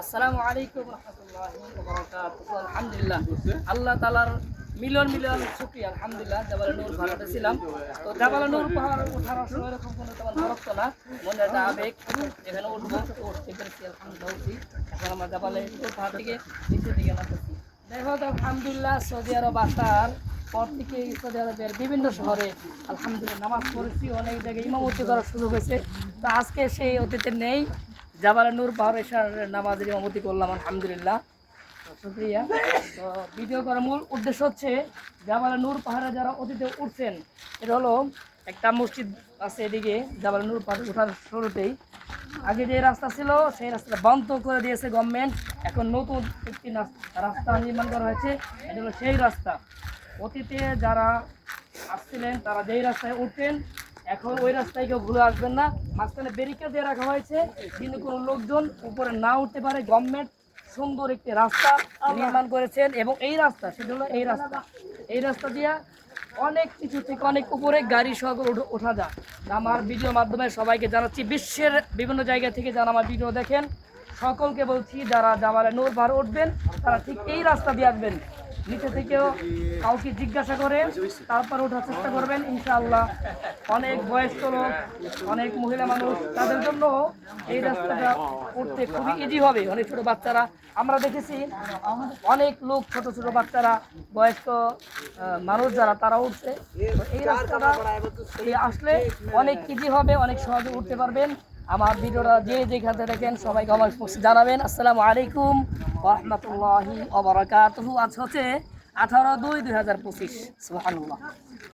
আসসালামু আলাইকুম রহমতুল্লাহি আলহামদুলিল্লাহ। আল্লাহ তাআলার মিলন মিলন শুকরিয়া। আলহামদুলিল্লাহ, জাবালে নূর ছিলাম তো নূর পাহাড় ওঠার সময় এরকম কোনো তেমন দরত্ব না। মনে একটা আবেগ। এখানে উঠবো, উঠতে পেরেছি, আলহামদুলিল্লাহ এখন আমরা পাহাড় থেকে নিচের দিকে দেখো তো আলহামদুলিল্লাহ, সৌদি আরব আসার পর থেকে সৌদি আরবের বিভিন্ন শহরে আলহামদুলিল্লাহ নামাজ পড়েছি। অনেক জায়গায় ইমামতি করার সুযোগ হয়েছে। তো আজকে সেই অতীতে নেই। জাবালে নূর পাহাড় এসার নামাজের ইমামতি করলাম, আলহামদুলিল্লাহ। শুক্রিয়া। তো ভিডিও করার মূল উদ্দেশ্য হচ্ছে জাবালে নূর পাহাড়ে যারা অতীতে উঠছেন, এটা হলো একটা মসজিদ আছে এদিকে জাবালে নূর পাহাড় ওঠার শুরুতেই। আগে যে রাস্তা ছিল, সেই রাস্তাটা বন্ধ করে দিয়েছে গভর্নমেন্ট এখন নতুন একটি রাস্তা নির্মাণ করা হয়েছে, এটা হলো সেই রাস্তা। অতীতে যারা আসছিলেন, তারা যেই রাস্তায় উঠতেন এখন ওই রাস্তায় কেউ ঘুরে আসবেন না। মাঝখানে ব্যারিকেড দিয়ে রাখা হয়েছে। কিন্তু কোনো লোকজন উপরে না উঠতে পারে। গভর্নমেন্ট সুন্দর একটি রাস্তা নির্মাণ করেছেন এবং এই রাস্তা, সেটা হলো এই রাস্তা। এই রাস্তা দিয়া অনেক কিছু থেকে অনেক উপরে গাড়ি সহ ওঠা যায়। আমার ভিডিওর মাধ্যমে সবাইকে জানাচ্ছি, বিশ্বের বিভিন্ন জায়গা থেকে যারা আমার ভিডিও দেখেন, সকলকে বলছি, যারা জামালে নূর পাহাড় উঠবেন, তারা ঠিক এই রাস্তা দিয়ে আসবেন। নিচে থেকেও কাউকে জিজ্ঞাসা করে, তারপর ওঠার চেষ্টা করবেন, ইনশাআল্লাহ। অনেক বয়স্ক লোক, অনেক মহিলা মানুষ, তাদের জন্য এই রাস্তাটা উঠতে খুবই ইজি হবে। অনেক ছোট বাচ্চারা, আমরা দেখেছি অনেক লোক, ছোট ছোট বাচ্চারা, বয়স্ক মানুষ যারা, তারা উঠছে। এই রাস্তাটা আসলে অনেক ইজি হবে, অনেক সহজে উঠতে পারবেন। আমার ভিডিওটা যে যেখানে দেখেন, সবাইকে আমার জানাবেন। আসসালামু আলাইকুম। রহমতুল্লাহি আজ হচ্ছে আঠারো দুই দুই হাজার পঁচিশ সুবহানাল্লাহ।